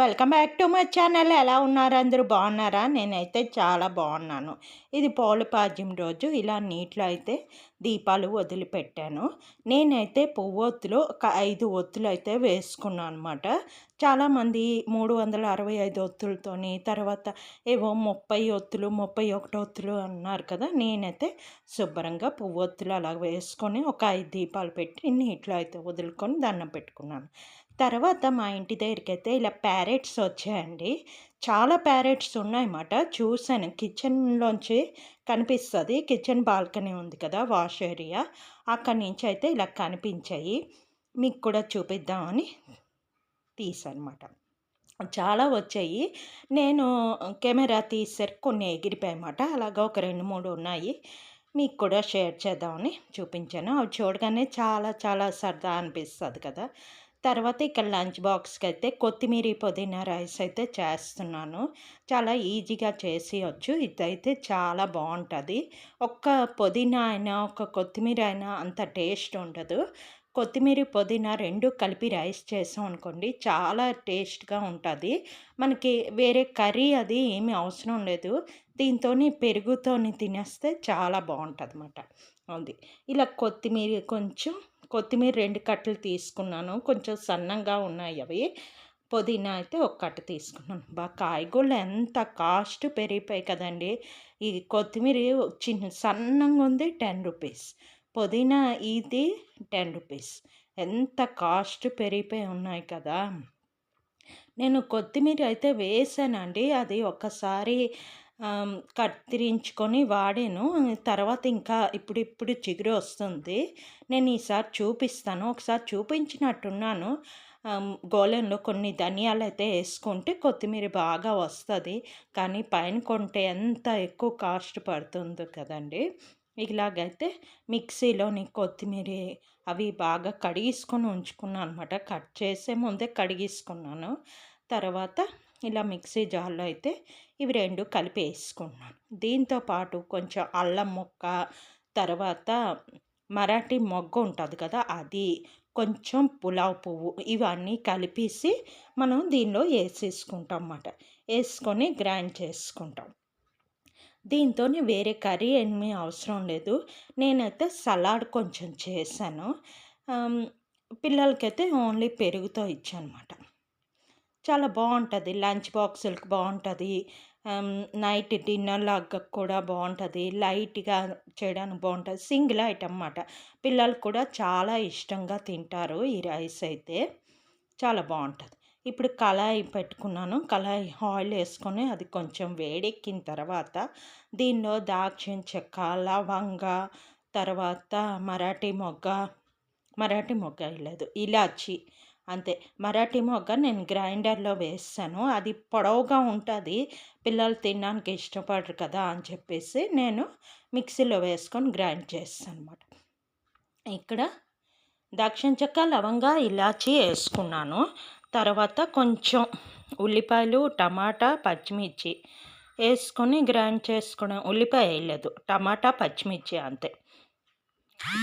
Welcome back to my channel. ఎలా ఉన్నారు అందరూ? బాగున్నారా? నేనైతే చాలా బాగున్నాను. ఇది పౌలపాద్యం రోజు. ఇలా నీటిలో అయితే దీపాలు వదిలిపెట్టాను. నేనైతే పువ్వొత్తులు ఒక ఐదు ఒత్తులు అయితే వేసుకున్నాను అనమాట చాలామంది మూడు వందల అరవై ఐదు ఒత్తులతోని తర్వాత ఏవో ముప్పై ఒత్తులు ముప్పై ఒకటి ఒత్తులు అన్నారు కదా నేనైతే శుభ్రంగా పువ్వొత్తులు అలా వేసుకొని ఒక ఐదు దీపాలు పెట్టి నీటిలో అయితే వదులుకొని దండం పెట్టుకున్నాను. తర్వాత మా ఇంటి దగ్గరికి అయితే ఇలా ప్యారెట్స్ వచ్చాయండి. చాలా ప్యారెట్స్ ఉన్నాయన్నమాట. చూశాను. కిచెన్లోంచి కనిపిస్తుంది. కిచెన్ బాల్కనీ ఉంది కదా వాష్ ఏరియా. అక్కడి నుంచి అయితే ఇలా కనిపించాయి. మీకు కూడా చూపిద్దామని తీసనమాట చాలా వచ్చాయి. నేను కెమెరా తీసారు కొన్ని ఎగిరిపోయాయన్నమాట. అలాగా ఒక రెండు మూడు ఉన్నాయి. మీకు కూడా షేర్ చేద్దామని చూపించాను. అవి చూడగానే చాలా చాలా సరదా అనిపిస్తుంది కదా. తర్వాత ఇక్కడ లంచ్ బాక్స్కి అయితే కొత్తిమీర పుదీనా రైస్ అయితే చేస్తున్నాను. చాలా ఈజీగా చేసేయచ్చు. ఇదైతే చాలా బాగుంటుంది ఒక్క పుదీనా అయినా ఒక కొత్తిమీర అయినా అంత టేస్ట్ ఉండదు. కొత్తిమీర పుదీనా రెండు కలిపి రైస్ చేసాం అనుకోండి చాలా టేస్ట్గా ఉంటుంది. మనకి వేరే కర్రీ అది ఏమీ అవసరం లేదు. దీంతో పెరుగుతోని తినేస్తే చాలా బాగుంటుంది అన్నమాట అది. ఇలా కొత్తిమీర కొంచెం కొత్తిమీర రెండు కట్టలు తీసుకున్నాను. కొంచెం సన్నంగా ఉన్నాయి అవి. పుదీనా అయితే ఒక కట్ట తీసుకున్నాను. బాగా కాయగూరలు ఎంత కాస్ట్ పెరిగిపోయాయి కదండి. ఈ కొత్తిమీర చిన్న సన్నంగా ఉంది టెన్ రూపీస్. పుదీనా ఇది టెన్ రూపీస్. ఎంత కాస్ట్ పెరిగిపోయి ఉన్నాయి కదా. నేను కొత్తిమీర అయితే వేసానండి. అది ఒకసారి కత్తిరించుకొని వాడాను. తర్వాత ఇంకా ఇప్పుడు ఇప్పుడు చిగురు వస్తుంది. నేను ఈసారి చూపిస్తాను. ఒకసారి చూపించినట్టున్నాను. గోళంలో కొన్ని ధనియాలు అయితే వేసుకుంటే కొత్తిమీర బాగా వస్తుంది. కానీ పైన కొంటే ఎంత ఎక్కువ కాస్ట్ పడుతుందో కదండి. ఇలాగైతే మిక్సీలోని కొత్తిమీర అవి బాగా కడిగించుకొని ఉంచుకున్నాను అనమాట కట్ చేసే ముందే కడిగించుకున్నాను తర్వాత ఇలా మిక్సీ జార్లో అయితే ఇవి రెండు కలిపి వేసుకున్నాను దీంతో పాటు కొంచెం అల్లం ముక్క తర్వాత మరాఠీ మొగ్గ ఉంటుంది కదా అది కొంచెం పులావ్ పువ్వు ఇవన్నీ కలిపేసి మనం దీనిలో వేసేసుకుంటాం అన్నమాట వేసుకొని గ్రైండ్ చేసుకుంటాం. దీంతో వేరే కర్రీ ఏమీ అవసరం లేదు. నేనైతే సలాడ్ కొంచెం చేశాను. పిల్లలకైతే ఓన్లీ పెరుగుతో ఇచ్చానమాట చాలా బాగుంటుంది. లంచ్ బాక్సులకు బాగుంటుంది. నైట్ డిన్నర్ లాగా కూడా బాగుంటుంది. లైట్గా చేయడానికి బాగుంటుంది. సింగిల్ ఐటమ్ అన్నమాట. పిల్లలు కూడా చాలా ఇష్టంగా తింటారు ఈ రైస్ అయితే. చాలా బాగుంటుంది. ఇప్పుడు కళాయి పెట్టుకున్నాను. కళాయి ఆయిల్ వేసుకొని అది కొంచెం వేడెక్కిన తర్వాత దీనిలో దాక్షిణ చెక్క లవంగ తర్వాత మరాఠీ మొగ్గ మరాఠీ మొగ్గ వేయలేదు ఇలాచి అంతే. మరాఠీ మొగ్గ నేను గ్రైండర్లో వేస్తాను అది పొడవుగా ఉంటుంది. పిల్లలు తినడానికి ఇష్టపడరు కదా అని చెప్పేసి నేను మిక్సీలో వేసుకొని గ్రైండ్ చేస్తాను అనమాట ఇక్కడ దక్షిణ చెక్క లవంగా ఇలాచి వేసుకున్నాను. తర్వాత కొంచెం ఉల్లిపాయలు టమాటా పచ్చిమిర్చి వేసుకొని గ్రైండ్ చేసుకున్నాను. ఉల్లిపాయ వేయలేదు. టమాటా పచ్చిమిర్చి అంతే.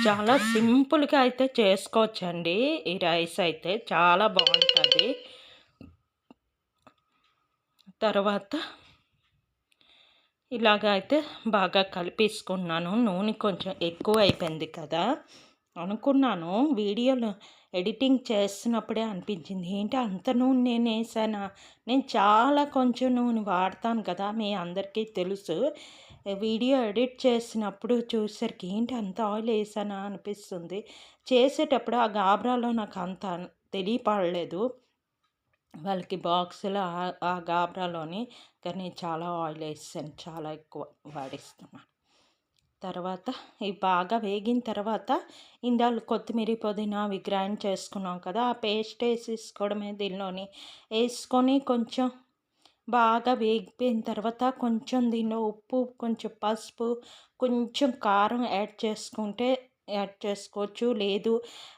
చాలా సింపుల్గా అయితే చేసుకోవచ్చండి. ఈ రైస్ అయితే చాలా బాగుంటుంది. తర్వాత ఇలాగ అయితే బాగా కలిపేసుకున్నాను. నూనె కొంచెం ఎక్కువ అయిపోయింది కదా. అనుకున్నాను. వీడియోలో ఎడిటింగ్ చేస్తున్నప్పుడే అనిపించింది. ఏంటి అంత నూనె నేను వేసానా? నేను చాలా కొంచెం నూనె వాడతాను కదా మీ అందరికీ తెలుసు. వీడియో ఎడిట్ చేసినప్పుడు చూసేసరికి ఏంటి అంత ఆయిల్ వేసానా అనిపిస్తుంది. చేసేటప్పుడు ఆ గాబ్రాలో నాకు అంత తెలియపడలేదు. వాళ్ళకి బాక్సులో ఆ గాబ్రాలోని. కానీ చాలా ఆయిల్ వేసాను. చాలా ఎక్కువ వాడిస్తున్నాను తర్వాత ఇవి బాగా వేగిన తర్వాత ఇందాలు కొత్తిమీర పుదీనా అవి గ్రైండ్ చేసుకున్నాం కదా ఆ పేస్ట్ వేసేసుకోవడమే దీనిలోని. వేసుకొని కొంచెం బాగా వేగిపోయిన తర్వాత కొంచెం దీనిలో ఉప్పు కొంచెం పసుపు కొంచెం కారం యాడ్ చేసుకుంటే యాడ్ చేసుకోవచ్చు. లేదు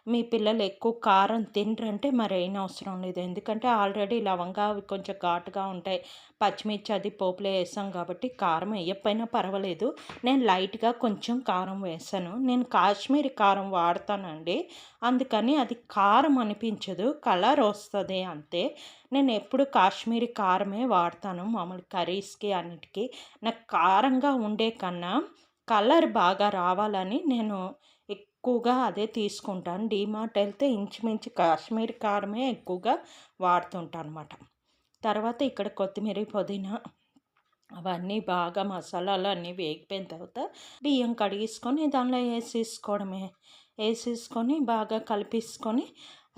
మీ పిల్లలు ఎక్కువ కారం తినరంటే మరి ఏం అవసరం లేదు. ఎందుకంటే ఆల్రెడీ లవంగా అవి కొంచెం ఘాటుగా ఉంటాయి. పచ్చిమిర్చి అది పోపులో వేసాం కాబట్టి కారం వేయకపోయినా పర్వాలేదు. నేను లైట్గా కొంచెం కారం వేసాను. నేను కాశ్మీరీ కారం వాడతానండి. అందుకని అది కారం అనిపించదు. కలర్ వస్తుంది అంతే. నేను ఎప్పుడు కాశ్మీరీ కారమే వాడతాను. మామూలు కర్రీస్కి అన్నిటికీ. నాకు కారంగా ఉండే కన్నా కలర్ బాగా రావాలని నేను ఎక్కువగా అదే తీసుకుంటాను. డీమార్ట్ వెళ్తే ఇంచుమించు కాశ్మీరీ కారమే ఎక్కువగా వాడుతుంటాను అనమాట తర్వాత ఇక్కడ కొత్తిమీర పుదీనా అవన్నీ బాగా మసాలాలు అన్నీ వేగిపోయిన తర్వాత బియ్యం కడిగేసుకొని దానిలో వేసేసుకోవడమే. వేసేసుకొని బాగా కలిపేసుకొని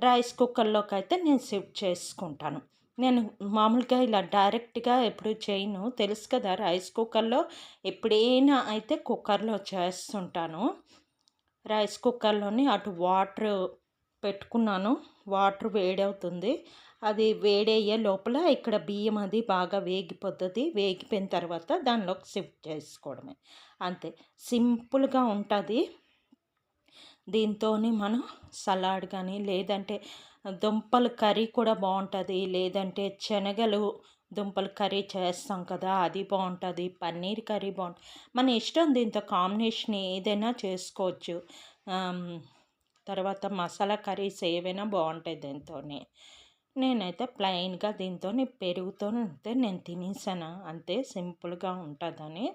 రైస్ కుక్కర్లోకి అయితే నేను షిఫ్ట్ చేసుకుంటాను. నేను మామూలుగా ఇలా డైరెక్ట్గా ఎప్పుడు చేయను. తెలుసు కదా రైస్ కుక్కర్లో ఎప్పుడైనా అయితే కుక్కర్లో చేస్తుంటాను. రైస్ కుక్కర్లోని అటు వాటర్ పెట్టుకున్నాను. వాటర్ వేడవుతుంది. అది వేడయ్యే లోపల ఇక్కడ బియ్యం అది బాగా వేగిపోతుంది. వేగిపోయిన తర్వాత దానిలోకి షిఫ్ట్ చేసుకోవడమే. అంతే. సింపుల్గా ఉంటుంది. దీంతో మనం సలాడ్ కానీ లేదంటే దుంపల కర్రీ కూడా బాగుంటుంది. లేదంటే శనగలు దుంపల కర్రీ చేస్తాం కదా అది బాగుంటుంది పన్నీర్ కర్రీ బాగుంటుంది మన ఇష్టం దీంతో కాంబినేషన్ ఏదైనా చేసుకోవచ్చు. తర్వాత మసాలా కర్రీస్ ఏవైనా బాగుంటాయి దీంతో నేనైతే ప్లెయిన్గా దీంతో పెరుగుతో నేను తినేసాను. అంతే సింపుల్గా ఉంటుందని.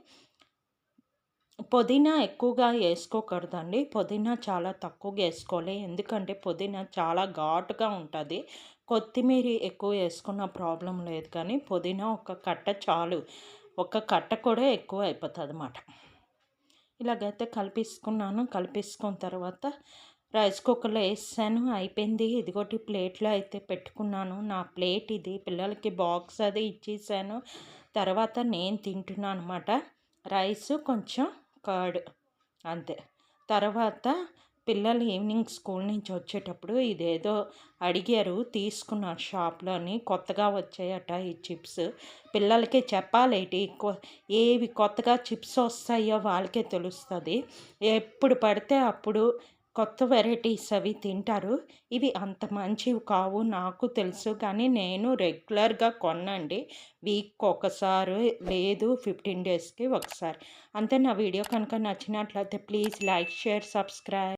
పుదీనా ఎక్కువగా వేసుకోకూడదండి. పుదీనా చాలా తక్కువగా వేసుకోవాలి. ఎందుకంటే పుదీనా చాలా ఘాటుగా ఉంటుంది. కొత్తిమీర ఎక్కువ వేసుకున్న ప్రాబ్లం లేదు కానీ పుదీనా ఒక కట్ట చాలు. ఒక కట్ట కూడా ఎక్కువ అయిపోతుంది అన్నమాట ఇలాగైతే కలిపేసుకున్నాను. కలిపేసుకున్న తర్వాత రైస్ కుక్కర్లో వేసాను. అయిపోయింది. ఇదిగోటి ప్లేట్లో అయితే పెట్టుకున్నాను. నా ప్లేట్ ఇది. పిల్లలకి బాక్స్ అది ఇచ్చేసాను. తర్వాత నేను తింటున్నాను అనమాట రైస్ కొంచెం కర్డ్ అంతే. తర్వాత పిల్లలు ఈవినింగ్ స్కూల్ నుంచి వచ్చేటప్పుడు ఇదేదో అడిగారు తీసుకున్నారు షాప్లోని కొత్తగా వచ్చాయట ఈ చిప్స్. పిల్లలకి చెప్పాలేటి ఏవి కొత్తగా చిప్స్ వస్తాయో వాళ్ళకే తెలుస్తుంది. ఎప్పుడు పడితే అప్పుడు కొత్త వెరైటీస్ అవి తింటారు. ఇవి అంత మంచివి కావు నాకు తెలుసు కానీ నేను రెగ్యులర్గా కొనండి వీక్ ఒకసారి లేదు ఫిఫ్టీన్ డేస్కి ఒకసారి. అంతే నా వీడియో కనుక నచ్చినట్లయితే ప్లీజ్ లైక్ షేర్ సబ్స్క్రైబ్.